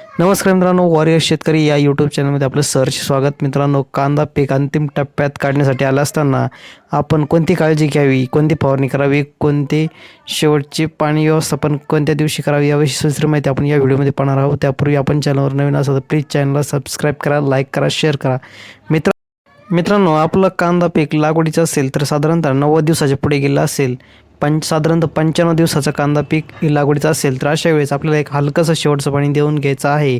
नमस्कार मित्रांनो वॉरियर शेतकरी या यूट्यूब चॅनलमध्ये आपलं सहर्ष स्वागत. मित्रांनो कांदा पीक अंतिम टप्प्यात काढण्यासाठी आला असताना आपण कोणती काळजी घ्यावी कोणती फवारणी करावी कोणते शेवटचे पाणी व्यवस्थापन कोणत्या दिवशी करावी याविषयी सुसरी माहिती आपण या व्हिडिओमध्ये पाहणार आहोत. त्यापूर्वी आपण चॅनलवर नवीन असाल तर प्लीज चॅनलला सबस्क्राईब करा लाईक करा शेअर करा. मित्र मित्रांनो आपलं कांदा पीक लागवडीचं असेल तर साधारणतः नव्वद दिवसाच्या पुढे गेलं असेल पंच साधारणतः पंच्याण्णव दिवसाचं कांदा पीक लागवडीचं असेल तर अशा वेळेस आपल्याला एक हलकंसं शेवटचं पाणी देऊन घ्यायचं आहे.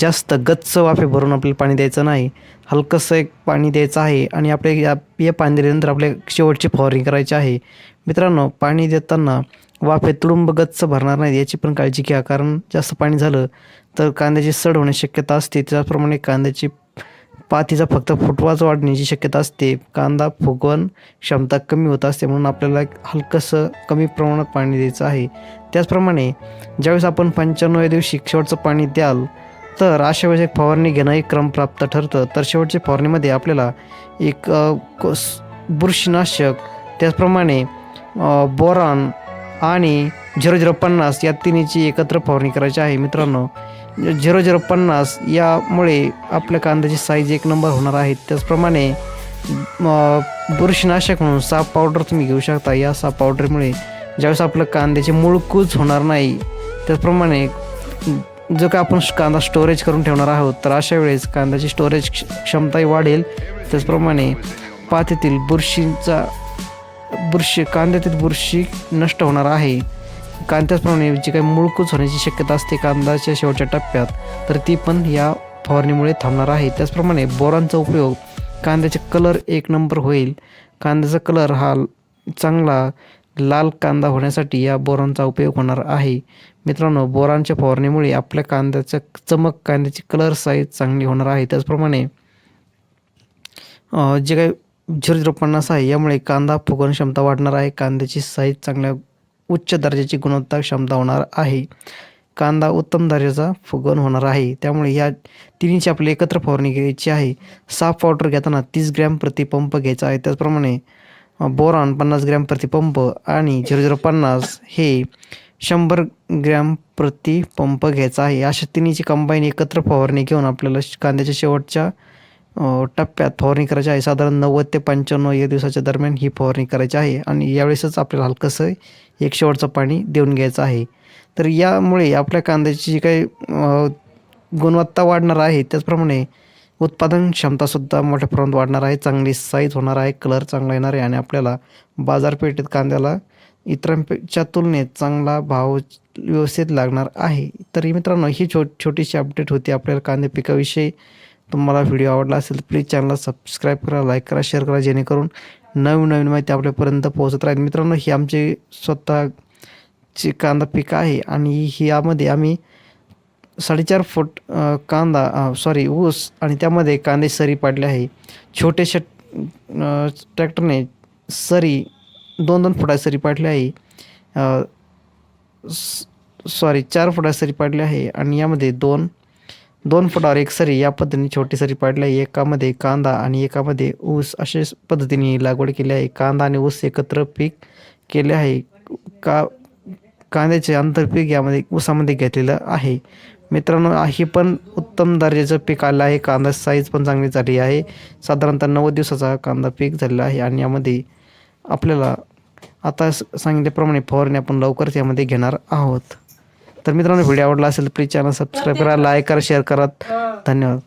जास्त गच्च वाफे भरून आपल्याला पाणी द्यायचं नाही. हलकंसं एक पाणी द्यायचं आहे आणि आपले या हे पाणी दिल्यानंतर आपल्या शेवटची फवारणी करायची आहे. मित्रांनो पाणी देताना वाफे तुडुंब गच्च भरणार नाही याची पण काळजी घ्या कारण जास्त पाणी झालं तर कांद्याची सड होण्याची शक्यता असते. त्याचप्रमाणे कांद्याची पातीचा फक्त फुटवाच वाढण्याची शक्यता असते. कांदा फुगवण क्षमता कमी होत असते म्हणून आपल्याला एक हलकंसं कमी प्रमाणात पाणी द्यायचं आहे. त्याचप्रमाणे ज्यावेळेस आपण पंच्याण्णव्या दिवशी शेवटचं पाणी द्याल तर अशा वेळेस एक फवारणी घेणं एक क्रमप्राप्त ठरतं. तर शेवटच्या फवारणीमध्ये आपल्याला एक बुरशीनाशक त्याचप्रमाणे बोरॉन बोरान आणि झिरो झिरो पन्नास या तिन्हीची एकत्र फवारणी करायची आहे मित्रांनो. झिरो झिरो पन्नास यामुळे आपल्या कांद्याची साईज एक नंबर होणार आहे. त्याचप्रमाणे बुरशीनाशक म्हणून साप पावडर तुम्ही घेऊ शकता. या साप पावडरमुळे ज्यावेळेस आपलं कांद्याचे मूळ कूच होणार नाही त्याचप्रमाणे जो का आपण कांदा स्टोरेज करून ठेवणार आहोत तर अशा वेळेस कांद्याची स्टोरेज क्ष- क्षमताही वाढेल. त्याचप्रमाणे पातीतील बुरशींचा बुरशी कांद्यातील बुरशी नष्ट होणार आहे. कारण त्याचप्रमाणे जी काही मुळकूच होण्याची शक्यता असते कांद्याच्या शेवटच्या टप्प्यात तर ती पण या फवारणीमुळे थांबणार आहे. त्याचप्रमाणे बोरांचा उपयोग कांद्याचे कलर एक नंबर होईल. कांद्याचा कलर हा चांगला लाल कांदा होण्यासाठी या बोरांचा उपयोग होणार आहे. मित्रांनो बोरांच्या फवारणीमुळे आपल्या कांद्याचं चमक कांद्याची कलर साईज चांगली होणार आहे. त्याचप्रमाणे जे काही झिरो झिरो पन्नास आहे यामुळे कांदा फुगवण क्षमता वाढणार आहे. कांद्याची साईज चांगल्या उच्च दर्जाची गुणवत्ता क्षमता होणार आहे. कांदा उत्तम दर्जाचा फुगवण होणार आहे. त्यामुळे या तिन्हीची आपली एकत्र फवारणी घ्यायची आहे. साफ पावडर घेताना तीस ग्रॅम प्रति पंप घ्यायचा आहे. त्याचप्रमाणे बोरॉन पन्नास ग्रॅम प्रति पंप आणि झिरो झिरो पन्नास हे शंभर ग्रॅम प्रति पंप घ्यायचा आहे. अशा तिन्हीची कंबाईन एकत्र फवारणी घेऊन आपल्याला श- कांद्याच्या शेवटच्या टप्प्यात फवारणी करायची आहे. साधारण नव्वद ते पंच्याण्णव या दिवसाच्या दरम्यान ही फवारणी करायची आहे आणि यावेळेसच आपल्याला हलकंसं एक शेवटचं पाणी देऊन घ्यायचं आहे. तर यामुळे आपल्या कांद्याची जी काही गुणवत्ता वाढणार आहे त्याचप्रमाणे उत्पादन क्षमतासुद्धा मोठ्या प्रमाणात वाढणार आहे. चांगली साईज होणार आहे कलर चांगला येणार आहे आणि आपल्याला बाजारपेठेत कांद्याला इतरांपेक्षा तुलनेत चांगला भाव व्यवस्थित लागणार आहे. तरी मित्रांनो ही छो छोटीशी अपडेट होती. आपल्याला कांदे पिकाविषयी तुम्हाला व्हिडिओ आवडला असेल तर प्लीज चॅनलला सबस्क्राईब करा लाईक करा शेअर करा जेणेकरून नवीन नवीन माहिती आपल्यापर्यंत पोहोचत राहील. मित्रांनो ही आमची स्वतःची कांदा पीक आहे आणि ही यामध्ये आम्ही साडेचार फूट कांदा सॉरी ऊस आणि त्यामध्ये कांदे सरी पाडले आहे. छोटेशा ट्रॅक्टरने सरी दोन दोन फुटा सरी पाडली आहे. स- सॉरी चार फुटा सरी पाडली आहे आणि यामध्ये दोन दोन फुटावर एक सरी या पद्धतीने छोटी सरी पाडली आहे एकामध्ये कांदा आणि एकामध्ये ऊस अशा पद्धतीने लागवड केली आहे. कांदा आणि ऊस एकत्र पीक केले आहे. का कांद्याचे आंतरपीक यामध्ये ऊसामध्ये घेतलेलं आहे. मित्रांनो ही पण उत्तम दर्जाचं पीक आलं आहे. कांदा साईज पण चांगली झाली आहे. साधारणतः नव्वद दिवसाचा कांदा पीक झालेला आहे. आणि यामध्ये आपल्याला आता स- सांगितल्याप्रमाणे फवारणी आपण लवकरच यामध्ये घेणार आहोत. तर मित्रांनो व्हिडिओ आवडला असेल तर प्लीज चॅनल सबस्क्राईब करा लाईक करा शेअर करा. धन्यवाद.